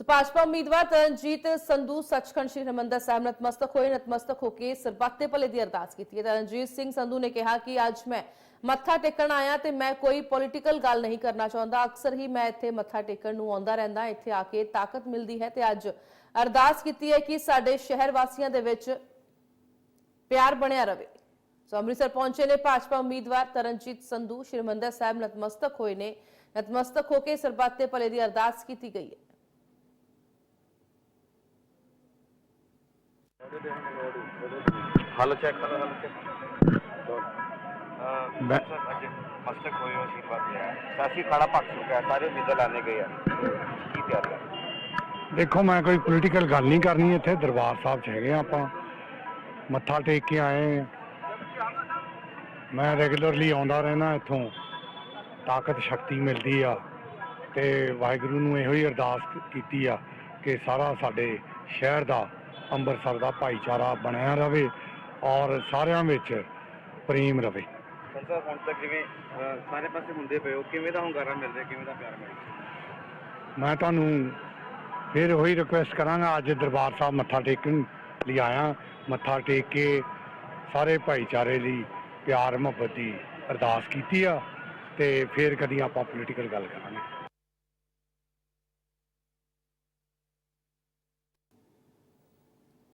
ਸੋ ਭਾਜਪਾ ਉਮੀਦਵਾਰ ਤਰਨਜੀਤ ਸੰਧੂ ਸੱਚਖੰਡ ਸ਼੍ਰੀ ਹਰਿਮੰਦਰ ਸਾਹਿਬ ਨਤਮਸਤਕ ਹੋਏ, ਨਤਮਸਤਕ ਹੋ ਕੇ ਸਰਬੱਤੇ ਭਲੇ ਦੀ ਅਰਦਾਸ ਕੀਤੀ ਹੈ। ਤਰਨਜੀਤ ਸਿੰਘ ਸੰਧੂ ਨੇ ਕਿਹਾ ਕਿ ਅੱਜ ਮੈਂ ਮੱਥਾ ਟੇਕਣ ਆਇਆ ਤੇ ਮੈਂ ਕੋਈ ਪੋਲੀਟੀਕਲ ਗੱਲ ਨਹੀਂ ਕਰਨਾ ਚਾਹੁੰਦਾ। ਅਕਸਰ ਹੀ ਮੈਂ ਇੱਥੇ ਮੱਥਾ ਟੇਕਣ ਨੂੰ ਆਉਂਦਾ ਰਹਿੰਦਾ, ਇੱਥੇ ਆ ਕੇ ਤਾਕਤ ਮਿਲਦੀ ਹੈ ਤੇ ਅੱਜ ਅਰਦਾਸ ਕੀਤੀ ਹੈ ਕਿ ਸਾਡੇ ਸ਼ਹਿਰ ਵਾਸੀਆਂ ਦੇ ਵਿੱਚ ਪਿਆਰ ਬਣਿਆ ਰਹੇ ਸੋ ਅੰਮ੍ਰਿਤਸਰ ਪਹੁੰਚੇ ਨੇ ਭਾਜਪਾ ਉਮੀਦਵਾਰ ਤਰਨਜੀਤ ਸੰਧੂ। ਸ਼੍ਰੀ ਹਰਿਮੰਦਰ ਸਾਹਿਬ ਨਤਮਸਤਕ ਹੋਏ ਨੇ। ਨਤਮਸਤਕ ਹੋ ਕੇ ਸਰਬੱਤੇ ਭਲੇ ਦੀ ਅਰਦਾਸ ਕੀਤੀ ਗਈ ਹੈ। ਹਲ ਚੈੱਕ ਕਰੋ ਹਲ ਚੈੱਕ ਹੋਏ ਹੋ ਆਸ਼ੀਰਵਾਦ ਲਿਆ ਸਾਸੀ ਖਾੜਾ ਭੱਜ ਚੁੱਕਾ ਹੈ ਸਾਰੇ ਉਮੀਦਾਂ ਲਾਣੇ ਗਏ ਆ। ਕੀ ਤਿਆਰੀ ਹੈ। ਦੇਖੋ ਮੈਂ ਕੋਈ ਪੋਲੀਟੀਕਲ ਗੱਲ ਨਹੀਂ ਕਰਨੀ ਇੱਥੇ ਦਰਬਾਰ ਸਾਹਿਬ 'ਚ ਹੈਗੇ ਆ ਆਪਾਂ। ਮੱਥਾ ਟੇਕ ਕੇ ਆਏ। ਮੈਂ ਰੈਗੂਲਰਲੀ ਆਉਂਦਾ ਰਹਿਣਾ ਇੱਥੋਂ। ਤਾਕਤ ਸ਼ਕਤੀ ਮਿਲਦੀ ਆ। ਤੇ ਵਾਹਿਗੁਰੂ ਨੂੰ ਇਹੋ ਹੀ ਅਰਦਾਸ ਕੀਤੀ ਆ ਕਿ ਸਾਰਾ ਸਾਡੇ ਸ਼ਹਿਰ ਦਾ ਅੰਮ੍ਰਿਤਸਰ ਦਾ ਭਾਈਚਾਰਾ ਬਣਿਆ ਰਵੇ ਔਰ ਸਾਰਿਆਂ ਵਿੱਚ ਪ੍ਰੇਮ ਰਵੇ। ਸੰਸਾ ਹੁਣ ਤੱਕ ਜਿਵੇਂ ਅਹ, ਸਾਰੇ ਪਾਸੇ ਹੁੰਦੇ ਪਏ ਹੋ। ਕਿਵੇਂ ਦਾ ਹੁੰਗਾਰਾ ਮਿਲ ਰਿਹਾ ਕਿਵੇਂ ਦਾ ਪਿਆਰ ਮਿਲ ਰਿਹਾ? ਮੈਂ ਤੁਹਾਨੂੰ ਫਿਰ ਉਹੀ ਰਿਕੁਐਸਟ ਕਰਾਂਗਾ ਅੱਜ ਦਰਬਾਰ ਸਾਹਿਬ ਮੱਥਾ ਟੇਕਣ ਲਈ ਆਇਆ। ਮੱਥਾ ਟੇਕ ਕੇ ਸਾਰੇ ਭਾਈਚਾਰੇ ਲਈ ਪਿਆਰ ਮੁਹੱਬਤ ਦੀ ਅਰਦਾਸ ਕੀਤੀ ਆ ਤੇ ਫਿਰ ਕਦੀ ਆਪਾਂ ਪੋਲੀਟੀਕਲ ਗੱਲ ਕਰਾਂਗੇ।